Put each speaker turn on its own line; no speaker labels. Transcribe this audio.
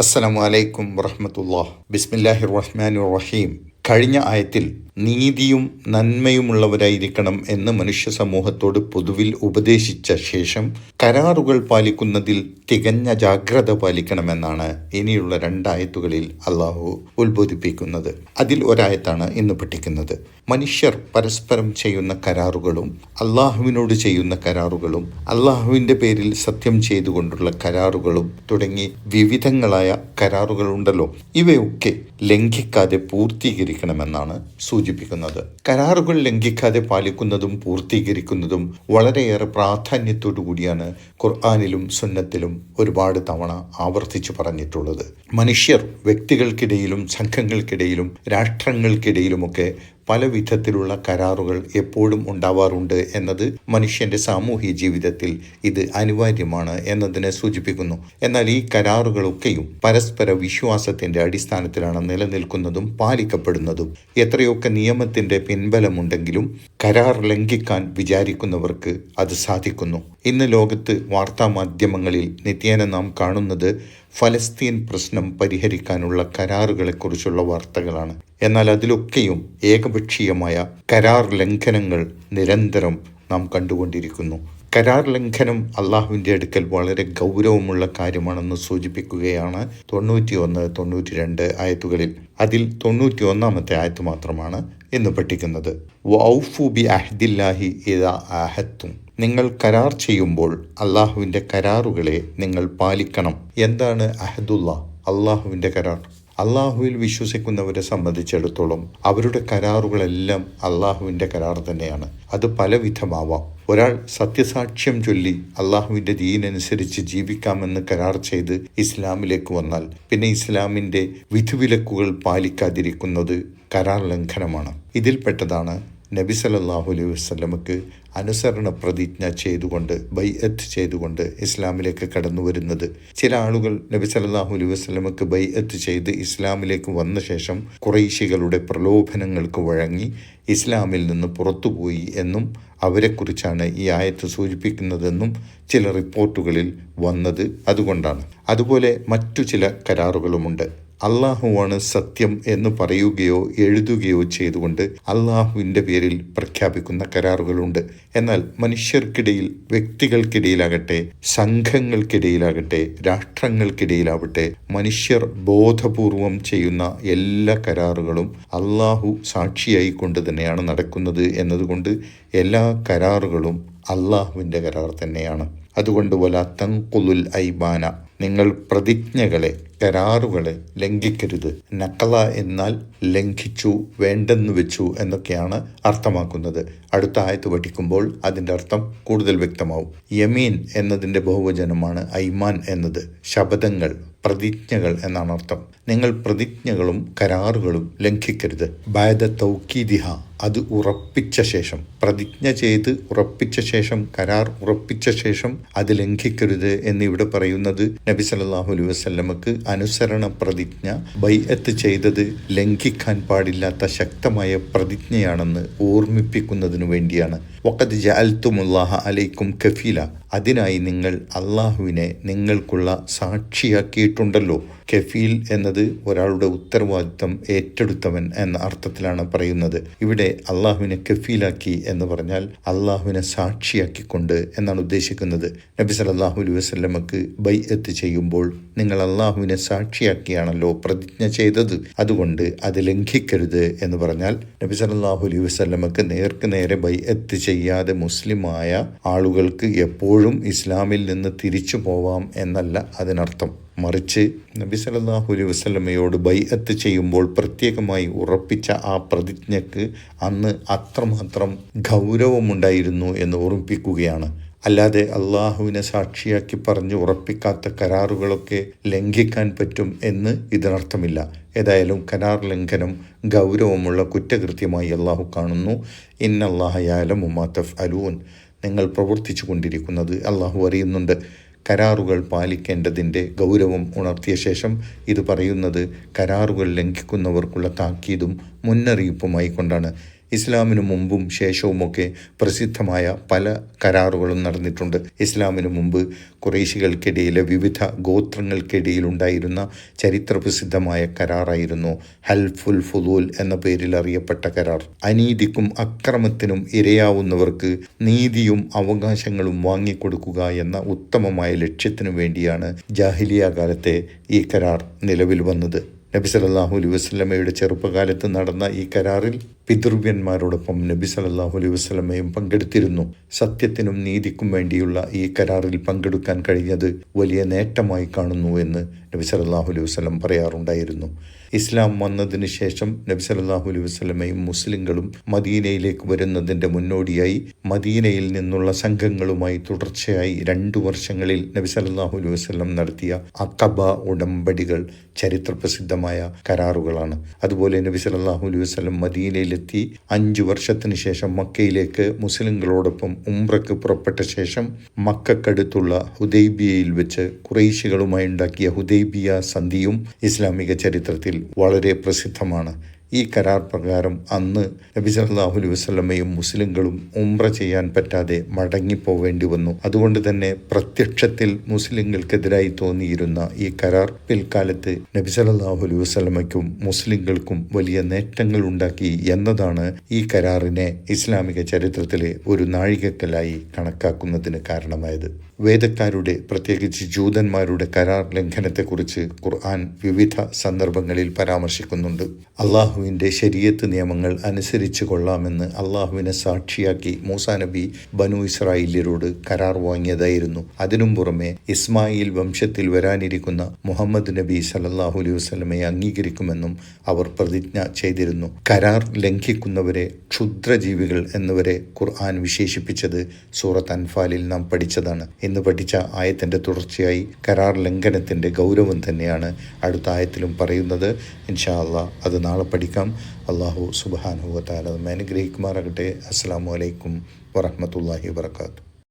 السلام عليكم ورحمة الله. بسم الله الرحمن الرحيم. കഴിഞ്ഞ ആയത്തിൽ നീതിയും നന്മയുമുള്ളവരായിരിക്കണം എന്ന് മനുഷ്യ സമൂഹത്തോട് പൊതുവിൽ ഉപദേശിച്ച ശേഷം കരാറുകൾ പാലിക്കുന്നതിൽ തികഞ്ഞ ജാഗ്രത പാലിക്കണമെന്നാണ് ഇനിയുള്ള രണ്ടായത്തുകളിൽ അള്ളാഹു ഉത്ബോധിപ്പിക്കുന്നത്. അതിൽ ഒരായത്താണ് ഇന്ന് പഠിക്കുന്നത്. മനുഷ്യർ പരസ്പരം ചെയ്യുന്ന കരാറുകളും അള്ളാഹുവിനോട് ചെയ്യുന്ന കരാറുകളും അള്ളാഹുവിന്റെ പേരിൽ സത്യം ചെയ്തുകൊണ്ടുള്ള കരാറുകളും തുടങ്ങി വിവിധങ്ങളായ കരാറുകളുണ്ടല്ലോ. ഇവയൊക്കെ ലംഘിക്കാതെ പൂർത്തീകരിക്കണമെന്നാണ് സൂചിപ്പിക്കുന്നത്. കരാറുകൾ ലംഘിക്കാതെ പാലിക്കുന്നതും പൂർത്തീകരിക്കുന്നതും വളരെയേറെ പ്രാധാന്യത്തോടു കൂടിയാണ് ഖുർആാനിലും സുന്നത്തിലും ഒരുപാട് തവണ ആവർത്തിച്ചു പറഞ്ഞിട്ടുള്ളത്. മനുഷ്യർ വ്യക്തികൾക്കിടയിലും സംഘങ്ങൾക്കിടയിലും രാഷ്ട്രങ്ങൾക്കിടയിലുമൊക്കെ പല വിധത്തിലുള്ള കരാറുകൾ എപ്പോഴും ഉണ്ടാവാറുണ്ട് എന്നത് മനുഷ്യന്റെ സാമൂഹ്യ ജീവിതത്തിൽ ഇത് അനിവാര്യമാണ് എന്നതിനെ സൂചിപ്പിക്കുന്നു. എന്നാൽ ഈ കരാറുകളൊക്കെയും പരസ്പര വിശ്വാസത്തിന്റെ അടിസ്ഥാനത്തിലാണ് നിലനിൽക്കുന്നതും പാലിക്കപ്പെടുന്നതും. എത്രയൊക്കെ നിയമത്തിന്റെ പിൻബലമുണ്ടെങ്കിലും കരാർ ലംഘിക്കാൻ വിചാരിക്കുന്നവർക്ക് അത് സാധിക്കുന്നു. ഇന്ന് ലോകത്ത് വാർത്താ മാധ്യമങ്ങളിൽ നിത്യേന നാം കാണുന്നത് ഫലസ്തീൻ പ്രശ്നം പരിഹരിക്കാനുള്ള കരാറുകളെക്കുറിച്ചുള്ള വാർത്തകളാണ്. എന്നാൽ അതിലൊക്കെയും ഏകപക്ഷീയമായ കരാർ ലംഘനങ്ങൾ നിരന്തരം നാം കണ്ടുകൊണ്ടിരിക്കുന്നു. കരാർ ലംഘനം അള്ളാഹുവിന്റെ അടുക്കൽ വളരെ ഗൗരവമുള്ള കാര്യമാണെന്ന് സൂചിപ്പിക്കുകയാണ് തൊണ്ണൂറ്റി ഒന്ന് തൊണ്ണൂറ്റി രണ്ട് ആയത്തുകളിൽ. അതിൽ തൊണ്ണൂറ്റി ഒന്നാമത്തെ ആയത്ത് മാത്രമാണ് ഇന്ന് പഠിക്കുന്നത്. വൗഫു ബി അഹ്ദില്ലാഹി നിങ്ങൾ കരാർ ചെയ്യുമ്പോൾ അള്ളാഹുവിന്റെ കരാറുകളെ നിങ്ങൾ പാലിക്കണം. എന്താണ് അഹദുല്ല? അള്ളാഹുവിന്റെ കരാർ. അള്ളാഹുവിൽ വിശ്വസിക്കുന്നവരെ സംബന്ധിച്ചിടത്തോളം അവരുടെ കരാറുകളെല്ലാം അള്ളാഹുവിന്റെ കരാർ തന്നെയാണ്. അത് പലവിധമാവാം. ഒരാൾ സത്യസാക്ഷ്യം ചൊല്ലി അള്ളാഹുവിന്റെ ദീനനുസരിച്ച് ജീവിക്കാമെന്ന് കരാർ ചെയ്ത് ഇസ്ലാമിലേക്ക് വന്നാൽ പിന്നെ ഇസ്ലാമിന്റെ വിധിവിലക്കുകൾ പാലിക്കാതിരിക്കുന്നത് കരാർ ലംഘനമാണ്. ഇതിൽപ്പെട്ടതാണ് നബി സല്ലല്ലാഹു അലൈഹി വസ്ലമക്ക് അനുസരണ പ്രതിജ്ഞ ചെയ്തുകൊണ്ട് ബൈഅത്ത് ചെയ്തുകൊണ്ട് ഇസ്ലാമിലേക്ക് കടന്നു വരുന്നത്. ചില ആളുകൾ നബി സല്ലല്ലാഹു അലൈഹി വസ്ലമക്ക് ബൈഅത്ത് ചെയ്ത് ഇസ്ലാമിലേക്ക് വന്ന ശേഷം കുറൈശികളുടെ പ്രലോഭനങ്ങൾക്ക് വഴങ്ങി ഇസ്ലാമിൽ നിന്ന് പുറത്തുപോയി എന്നും അവരെക്കുറിച്ചാണ് ഈ ആയത്ത് സൂചിപ്പിക്കുന്നതെന്നും ചില റിപ്പോർട്ടുകളിൽ വന്നത് അതുകൊണ്ടാണ്. അതുപോലെ മറ്റു ചില കരാറുകളുമുണ്ട്. അള്ളാഹുവാണ് സത്യം എന്ന് പറയുകയോ എഴുതുകയോ ചെയ്തുകൊണ്ട് അള്ളാഹുവിന്റെ പേരിൽ പ്രഖ്യാപിക്കുന്ന കരാറുകളുണ്ട്. എന്നാൽ മനുഷ്യർക്കിടയിൽ വ്യക്തികൾക്കിടയിലാകട്ടെ സംഘങ്ങൾക്കിടയിലാകട്ടെ രാഷ്ട്രങ്ങൾക്കിടയിലാവട്ടെ മനുഷ്യർ ബോധപൂർവം ചെയ്യുന്ന എല്ലാ കരാറുകളും അള്ളാഹു സാക്ഷിയായി കൊണ്ട് തന്നെയാണ് നടക്കുന്നത് എന്നതുകൊണ്ട് എല്ലാ കരാറുകളും അള്ളാഹുവിന്റെ കരാർ തന്നെയാണ്. അതുകൊണ്ട് വല തൻകുലുൽ ഐബാന. നിങ്ങൾ പ്രതിജ്ഞകളെ കരാറുകളെ ലംഘിക്കരുത്. നക്കല എന്നാൽ ലംഘിച്ചു വേണ്ടെന്ന് വെച്ചു എന്നൊക്കെയാണ് അർത്ഥമാക്കുന്നത്. അടുത്ത ആയത്ത് പഠിക്കുമ്പോൾ അതിന്റെ അർത്ഥം കൂടുതൽ വ്യക്തമാവും. യമീൻ എന്നതിന്റെ ബഹുവചനമാണ് ഐമാൻ എന്നത്. ശബദങ്ങൾ പ്രതിജ്ഞകൾ എന്നാണ് അർത്ഥം. നിങ്ങൾ പ്രതിജ്ഞകളും കരാറുകളും ലംഘിക്കരുത്. ബാദ തൗക്കീദിഹ അത് ഉറപ്പിച്ച ശേഷം. പ്രതിജ്ഞ ചെയ്ത് ഉറപ്പിച്ച ശേഷം കരാർ ഉറപ്പിച്ച ശേഷം അത് ലംഘിക്കരുത് എന്ന് ഇവിടെ പറയുന്നത് നബി സല്ലാഹു അലൈഹി വസ്ലമക്ക് അനുസരണ പ്രതിജ്ഞ ബൈഅത്ത് ചെയ്തത് ലംഘിക്കാൻ പാടില്ലാത്ത ശക്തമായ പ്രതിജ്ഞയാണെന്ന് ഓർമ്മിപ്പിക്കുന്നതിനു വേണ്ടിയാണ്. വഖദ് ജഅൽത്തുമുല്ലാഹ അലൈക്കും കഫീല അതിനായി നിങ്ങൾ അള്ളാഹുവിനെ നിങ്ങൾക്കുള്ള സാക്ഷിയാക്കിയിട്ടുണ്ടല്ലോ. കഫീൽ എന്നത് ഒരാളുടെ ഉത്തരവാദിത്തം ഏറ്റെടുത്തവൻ എന്ന അർത്ഥത്തിലാണ് പറയുന്നത്. ഇവിടെ അള്ളാഹുവിനെ കഫീലാക്കി എന്ന് പറഞ്ഞാൽ അള്ളാഹുവിനെ സാക്ഷിയാക്കിക്കൊണ്ട് എന്നാണ് ഉദ്ദേശിക്കുന്നത്. നബി സല്ലല്ലാഹു അലൈഹി ബൈ എത്ത് ചെയ്യുമ്പോൾ നിങ്ങൾ അള്ളാഹുവിനെ സാക്ഷിയാക്കിയാണല്ലോ പ്രതിജ്ഞ ചെയ്തത്. അതുകൊണ്ട് അത് ലംഘിക്കരുത് എന്ന് പറഞ്ഞാൽ നബി സല്ലല്ലാഹു അലൈഹി വസ്ലമക്ക് നേർക്ക് നേരെ ബൈ എത്ത് ചെയ്യാതെ മുസ്ലിമായ ആളുകൾക്ക് എപ്പോഴും ഇസ്ലാമിൽ നിന്ന് തിരിച്ചു പോവാം എന്നല്ല അതിനർത്ഥം. മറിച്ച് നബി സല്ലല്ലാഹു അലൈഹി വസല്ലമയോട് ബൈഅത്ത് ചെയ്യുമ്പോൾ പ്രത്യേകമായി ഉറപ്പിച്ച ആ പ്രതിജ്ഞയ്ക്ക് അന്ന് അത്രമാത്രം ഗൗരവമുണ്ടായിരുന്നു എന്ന് ഓർമ്മിപ്പിക്കുകയാണ്. അല്ലാതെ അള്ളാഹുവിനെ സാക്ഷിയാക്കി പറഞ്ഞ് ഉറപ്പിക്കാത്ത കരാറുകളൊക്കെ ലംഘിക്കാൻ പറ്റും എന്ന് ഇതിനർത്ഥമില്ല. ഏതായാലും കരാർ ലംഘനം ഗൗരവമുള്ള കുറ്റകൃത്യമായി അള്ളാഹു കാണുന്നു. ഇന്നല്ലാഹയാലും മുമാത്തഫ് അലൂൻ നിങ്ങൾ പ്രവർത്തിച്ചു കൊണ്ടിരിക്കുന്നത് അള്ളാഹു അറിയുന്നുണ്ട്. കരാറുകൾ പാലിക്കേണ്ടതിന്റെ ഗൗരവം ഉണർത്തിയ ശേഷം ഇത് പറയുന്നത് കരാറുകൾ ലംഘിക്കുന്നവർക്കുള്ള താക്കീതും മുന്നറിയിപ്പുമായി കൊണ്ടാണ്. ഇസ്ലാമിനു മുമ്പും ശേഷവുമൊക്കെ പ്രസിദ്ധമായ പല കരാറുകളും നടന്നിട്ടുണ്ട്. ഇസ്ലാമിനു മുമ്പ് കുറേശികൾക്കിടയിലെ വിവിധ ഗോത്രങ്ങൾക്കിടയിൽ ഉണ്ടായിരുന്ന ചരിത്രപ്രസിദ്ധമായ കരാറായിരുന്നു ഹൽഫുൽ ഫുദൂൽ എന്ന പേരിൽ അറിയപ്പെട്ട കരാർ. അനീതിക്കും അക്രമത്തിനും ഇരയാവുന്നവർക്ക് നീതിയും അവകാശങ്ങളും വാങ്ങിക്കൊടുക്കുക എന്ന ഉത്തമമായ ലക്ഷ്യത്തിനു വേണ്ടിയാണ് ജാഹിലിയ കാലത്തെ ഈ കരാർ നിലവിൽ വന്നത്. നബി സലല്ലാഹു അലൈഹി വസ്ലമയുടെ ചെറുപ്പകാലത്ത് നടന്ന ഈ കരാറിൽ പിതൃവ്യന്മാരോടൊപ്പം നബി സലല്ലാഹു അലൈഹി വസ്ലമയും പങ്കെടുത്തിരുന്നു. സത്യത്തിനും നീതിക്കും വേണ്ടിയുള്ള ഈ കരാറിൽ പങ്കെടുക്കാൻ കഴിഞ്ഞത് വലിയ നേട്ടമായി കാണുന്നു എന്ന് നബി സലല്ലാഹു അലൈഹി വസ്ലം പറയാറുണ്ടായിരുന്നു. ഇസ്ലാം വന്നതിന് ശേഷം നബി സല്ലല്ലാഹു അലൈഹി വസ്ലമയും മുസ്ലിങ്ങളും മദീനയിലേക്ക് വരുന്നതിന്റെ മുന്നോടിയായി മദീനയിൽ നിന്നുള്ള സംഘങ്ങളുമായി തുടർച്ചയായി രണ്ടു വർഷങ്ങളിൽ നബി സല്ലല്ലാഹു അലൈഹി വസ്ലം നടത്തിയ അക്കബ ഉടമ്പടികൾ ചരിത്രപ്രസിദ്ധമായ കരാറുകളാണ്. അതുപോലെ നബി സല്ലല്ലാഹു അലൈഹി വസ്ലം മദീനയിലെത്തി അഞ്ചു വർഷത്തിന് ശേഷം മക്കയിലേക്ക് മുസ്ലിങ്ങളോടൊപ്പം ഉംറക്ക് പുറപ്പെട്ട ശേഷം മക്കക്കടുത്തുള്ള ഹുദൈബിയയിൽ വെച്ച് കുറേശികളുമായി ഉണ്ടാക്കിയ ഹുദൈബിയ സന്ധിയും ഇസ്ലാമിക ചരിത്രത്തിൽ വളരെ പ്രസിദ്ധമാണ്. ഈ കരാർ പ്രകാരം അന്ന് നബി സല്ലല്ലാഹു അലൈഹി വസല്ലമയും മുസ്ലിങ്ങളും ഉംറ ചെയ്യാൻ പറ്റാതെ മടങ്ങിപ്പോവേണ്ടി വന്നു. അതുകൊണ്ട് തന്നെ പ്രത്യക്ഷത്തിൽ മുസ്ലിങ്ങൾക്കെതിരായി തോന്നിയിരുന്ന ഈ കരാർ പിൽക്കാലത്ത് നബി സല്ലല്ലാഹു അലൈഹി വസ്ലമയ്ക്കും മുസ്ലിങ്ങൾക്കും വലിയ നേട്ടങ്ങൾ ഉണ്ടാക്കി എന്നതാണ് ഈ കരാറിനെ ഇസ്ലാമിക ചരിത്രത്തിലെ ഒരു നാഴികക്കല്ലായി കണക്കാക്കുന്നതിന് കാരണമായത്. വേദക്കാരുടെ പ്രത്യേകിച്ച് ജൂതന്മാരുടെ കരാർ ലംഘനത്തെക്കുറിച്ച് ഖുർആൻ വിവിധ സന്ദർഭങ്ങളിൽ പരാമർശിക്കുന്നുണ്ട്. അള്ളാഹുവിന്റെ ശരീരത്ത് നിയമങ്ങൾ അനുസരിച്ച് കൊള്ളാമെന്ന് അള്ളാഹുവിനെ സാക്ഷിയാക്കി മൂസാ നബി ബനു ഇസ്രായേലിയരോട് കരാർ വാങ്ങിയതായിരുന്നു. അതിനും പുറമെ ഇസ്മായിൽ വംശത്തിൽ വരാനിരിക്കുന്ന മുഹമ്മദ് നബി സലല്ലാഹു അലൈഹി വസല്ലമയെ അംഗീകരിക്കുമെന്നും അവർ പ്രതിജ്ഞ ചെയ്തിരുന്നു. കരാർ ലംഘിക്കുന്നവരെ ക്ഷുദ്രജീവികൾ എന്നിവരെ ഖുർആൻ വിശേഷിപ്പിച്ചത് സൂറത്ത് അൻഫാലിൽ നാം പഠിച്ചതാണ്. ഇന്ന് പഠിച്ച ആയത്തിന്റെ തുടർച്ചയായി കരാർ ലംഘനത്തിന്റെ ഗൗരവം തന്നെയാണ് അടുത്ത ആയത്തിലും പറയുന്നത്. ഇൻഷാ അത് നാളെ പഠിക്കാം. അള്ളാഹു സുബാനുഹു നമ്മെ അനുഗ്രഹിക്കുമാറാകട്ടെ. അസ്സാം വലൈക്കും വറഹമത്തല്ലാഹി വാത്തു